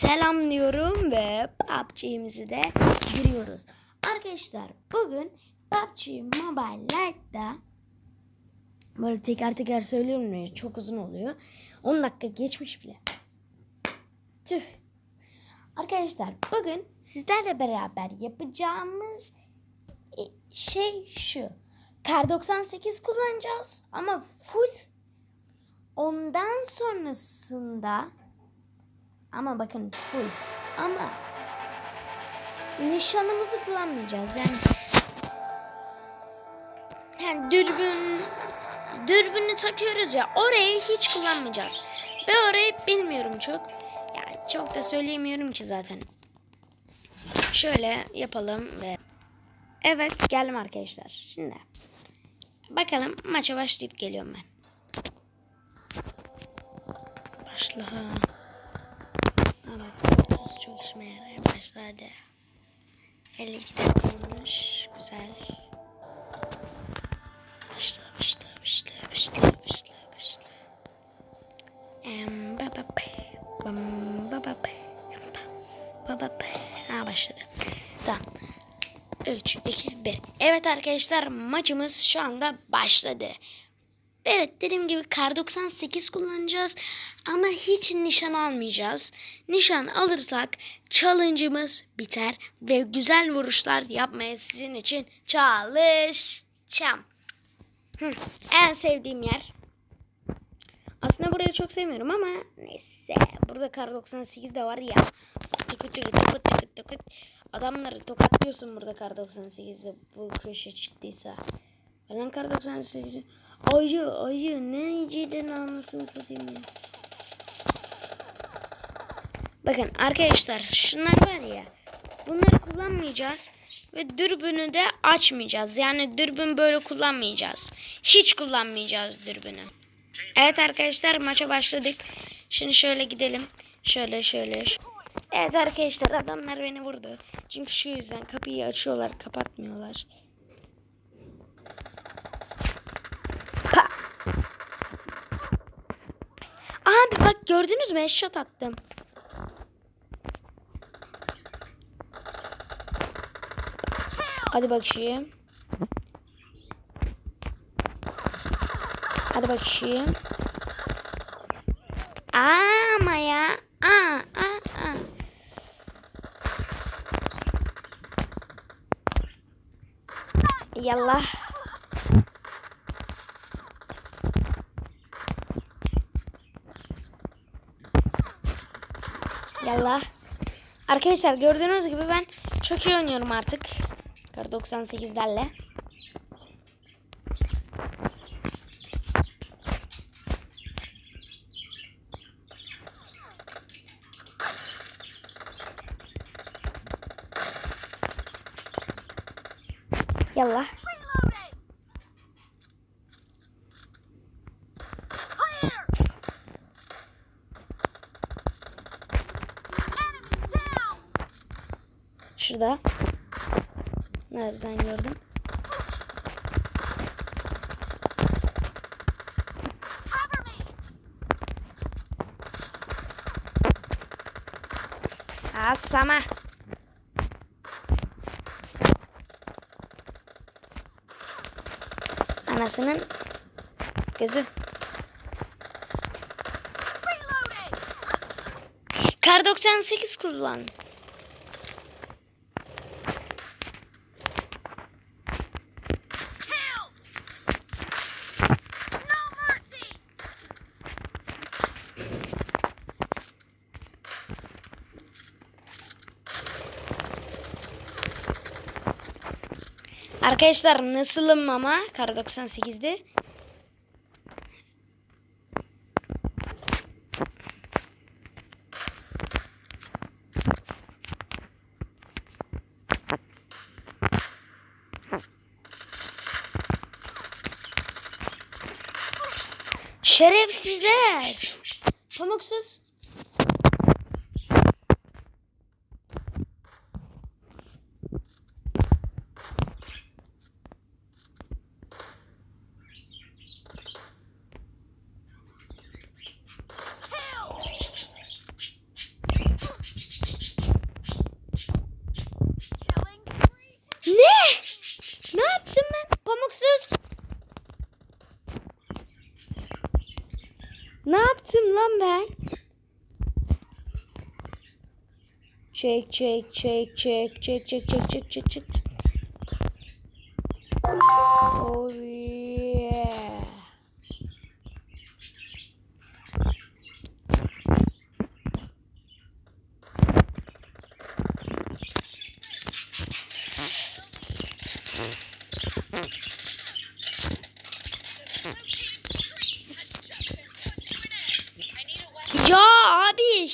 selam diyorum ve PUBG'mizi de giriyoruz. Arkadaşlar bugün PUBG Mobile Lite'da böyle teker teker söylüyorum ya çok uzun oluyor. 10 dakika geçmiş bile. Tüh. Arkadaşlar bugün sizlerle beraber yapacağımız e, şey şu. Kar 98 kullanacağız ama full ondan sonrasında ama bakın full. Ama nişanımızı kullanmayacağız yani. Yani dürbün dürbünü takıyoruz ya orayı hiç kullanmayacağız. Ve orayı bilmiyorum çok. Yani çok da söyleyemiyorum ki zaten. Şöyle yapalım ve evet geldim arkadaşlar. Şimdi bakalım maça başlayıp geliyorum ben. Başla Çok işime yarar başladı. 52 dakika olmuş. Güzel. Başla, başla, başla, başla, başla, başla. Em, ba, ba, ba, ba, ba, ba, pe. Ha başladı. Tamam. 3, 2, 1. Evet arkadaşlar maçımız şu anda başladı. Evet dediğim gibi kar 98 kullanacağız ama hiç nişan almayacağız. Nişan alırsak challenge'ımız biter ve güzel vuruşlar yapmaya sizin için çalışacağım. En sevdiğim yer. Aslında burayı çok sevmiyorum ama neyse. Burada kar 98 de var ya. Tıkıt tıkıt. Adamları tokatlıyorsun burada kar 98'de bu köşe çıktıysa. Falan kar 98 Ayı ayı ne cidden anlasını satayım ya. Bakın arkadaşlar şunlar var ya. Bunları kullanmayacağız. Ve dürbünü de açmayacağız. Yani dürbün böyle kullanmayacağız. Hiç kullanmayacağız dürbünü. Evet arkadaşlar maça başladık. Şimdi şöyle gidelim. Şöyle şöyle. Evet arkadaşlar adamlar beni vurdu. Çünkü şu yüzden kapıyı açıyorlar kapatmıyorlar. Pa Abi bak gördünüz mü? Headshot attım. Hadi bakayım. Hadi bakayım. Ama ya. Aa, aa, aa. Yallah. Yallah. Arkadaşlar gördüğünüz gibi ben çok iyi oynuyorum artık. Kar 98'lerle. Yallah. Şurada. Nereden gördüm? Asama. Anasının gözü. Kar 98 kullan. Arkadaşlar nasılım ama kar 98'de. Şerefsizler. Pamuksuz. ben? Çek çek çek çek çek çek çek çek çek çek. Oy.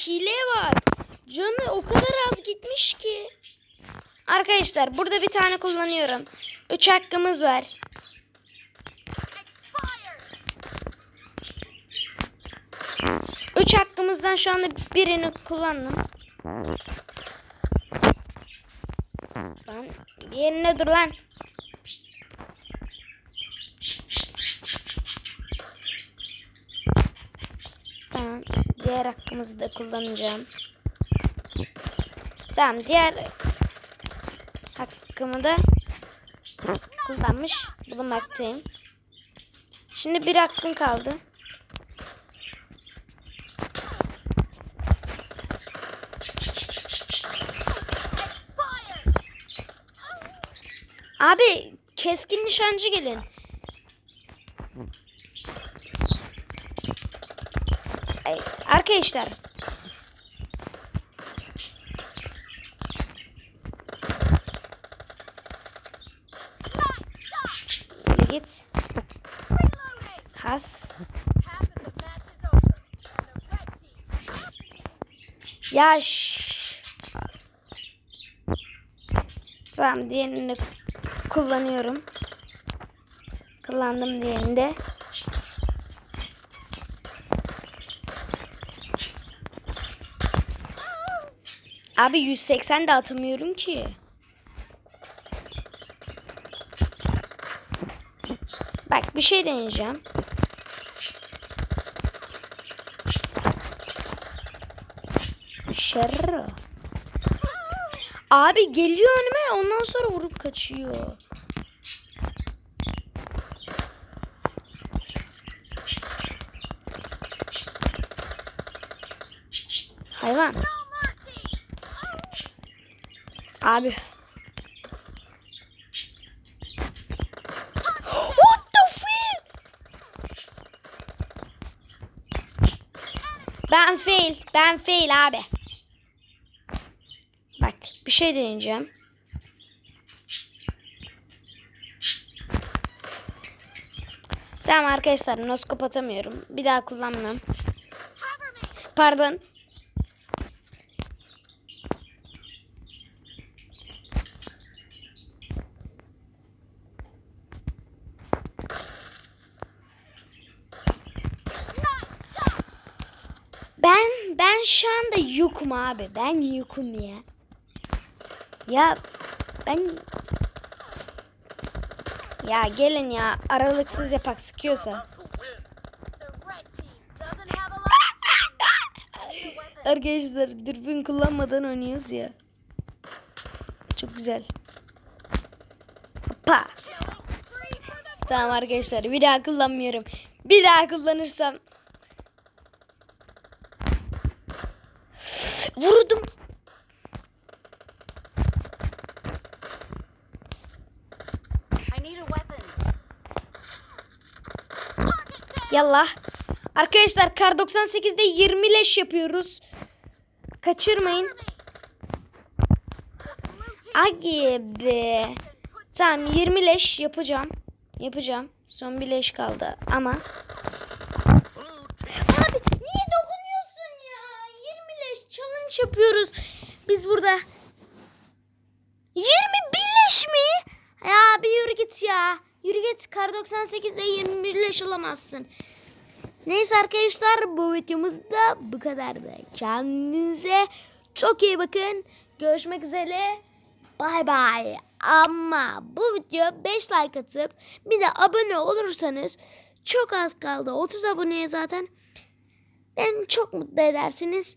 Abi hile var. Canı o kadar az gitmiş ki. Arkadaşlar burada bir tane kullanıyorum. 3 hakkımız var. Üç hakkımızdan şu anda birini kullandım. Lan yerine dur lan. Tamam. Diğer hakkımızı da kullanacağım. Tamam. Diğer hakkımı da kullanmış bulunmaktayım. Şimdi bir hakkım kaldı. Abi keskin nişancı gelin. Arkadaşlar. Git. Has. Ya şş. Tamam diğerini kullanıyorum. Kullandım diğerini de. Abi 180 de atamıyorum ki. Bak bir şey deneyeceğim. Şerro. Abi geliyor önüme ondan sonra vurup kaçıyor. Hayvan. Abi. What the fuck? Ben fail. Ben fail abi. Bak bir şey deneyeceğim. Tamam arkadaşlar noskop atamıyorum. Bir daha kullanmam. Pardon. Ben ben şu anda yokum abi. Ben yokum ya. Ya ben ya gelin ya aralıksız yapak sıkıyorsa. Arkadaşlar dürbün kullanmadan oynuyoruz ya. Çok güzel. Pa. Tamam arkadaşlar bir daha kullanmıyorum. Bir daha kullanırsam Vurdum. Yallah. Arkadaşlar kar 98'de 20 leş yapıyoruz. Kaçırmayın. Agi be. Tamam 20 leş yapacağım. Yapacağım. Son bir leş kaldı ama. Abi niye dokunuyorsun ya? 20 yapıyoruz. Biz burada. 20 leş mi? Ya bir yürü git ya. Yürü git. Kar 98'de 21 leş alamazsın. Neyse arkadaşlar bu videomuz da bu kadardı. Kendinize çok iyi bakın. Görüşmek üzere. Bay bay. Ama bu video 5 like atıp bir de abone olursanız çok az kaldı. 30 aboneye zaten. Beni çok mutlu edersiniz.